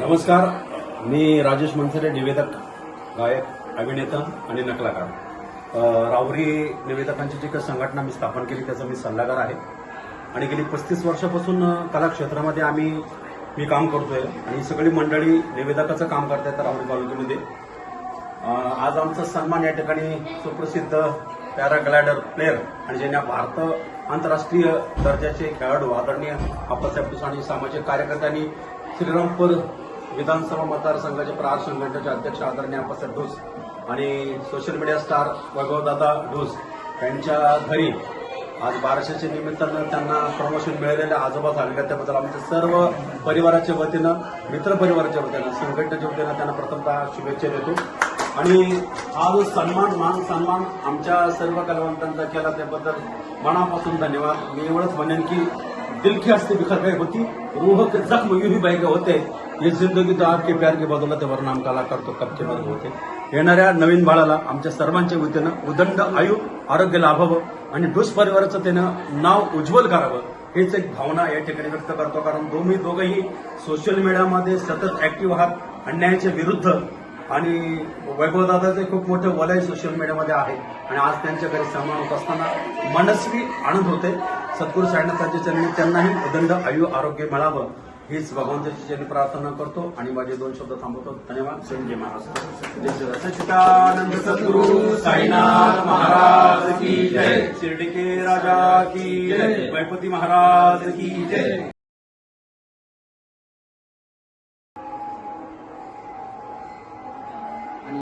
नमस्कार. मी राजेश मनसरे निवेदक गायक अभिनेता आणि नकलाकार. रावरी निवेदकांची जी काही संघटना मी स्थापन केली त्याचा मी सल्लागार आहे. आणि गेली पस्तीस वर्षापासून कला क्षेत्रामध्ये आम्ही मी काम करतोय. आणि सगळी मंडळी निवेदकाचं काम करतायत रावरी तालुक्यामध्ये आज आमचा सन्मान या ठिकाणी सुप्रसिद्ध पॅराग्लायडर प्लेअर आणि ज्यांना भारत आंतरराष्ट्रीय दर्जाचे खेळाडू आदरणीय आप्पासाहेब दुस सामाजिक कार्यकर्त्यांनी श्रीरामपूर विधानसभा मतदारसंघाचे प्रहार संघटनेचे अध्यक्ष आदरणीय आप्पासाहेब ढोस आणि social media star Vaibhavdada Dhos यांच्या घरी आज बाराशेच्या निमित्तानं त्यांना प्रमोशन मिळालेलं आजोबा झालेल्या त्याबद्दल आमच्या सर्व परिवाराच्या वतीनं मित्र परिवाराच्या वतीनं संघटनेच्या वतीनं त्यांना प्रथमतः शुभेच्छा देतो. आणि हा जो सन्मान मान सन्मान आमच्या सर्व कलावंतांचा केला त्याबद्दल मनापासून धन्यवाद. मी एवढंच म्हणेन की दिल की हस्ती बिखर गई होती रूह के जख्म यूं ही बह गए होते। ये जिंदगी तो आपके प्यार की बदौलत वरनाम कलाकार तो कब के होते। येणाऱ्या नवीन बाळाला आमच्या सर्वांच्या वतीनं उदंड आयु आरोग्य लाभावं आणि डुस परिवाराचं त्यानं नाव उज्ज्वल करावं हेच एक भावना या ठिकाणी व्यक्त करतो. कारण दोन्ही दोघंही सोशल मीडियामध्ये सतत ऍक्टिव्ह आहात अन्यायाच्या विरुद्ध. आणि वैभवदादाचे खूप मोठं वलय सोशल मीडियामध्ये आहे. आणि आज त्यांच्या घरी सन्मान होत असताना मनस्वी आनंद होते. सद्गुरू साईनाथांच्या चरणी त्यांनाही उदंड आयु आरोग्य मिळावं हीच भगवंताची चरणी प्रार्थना करतो आणि माझे दोन शब्द थांबवतो. धन्यवाद. जय महाराज. जय श्री सच्चिदानंद सद्गुरु साईनाथ महाराज की जय. शिर्डी के राजा की जय. गणपती महाराज की जय.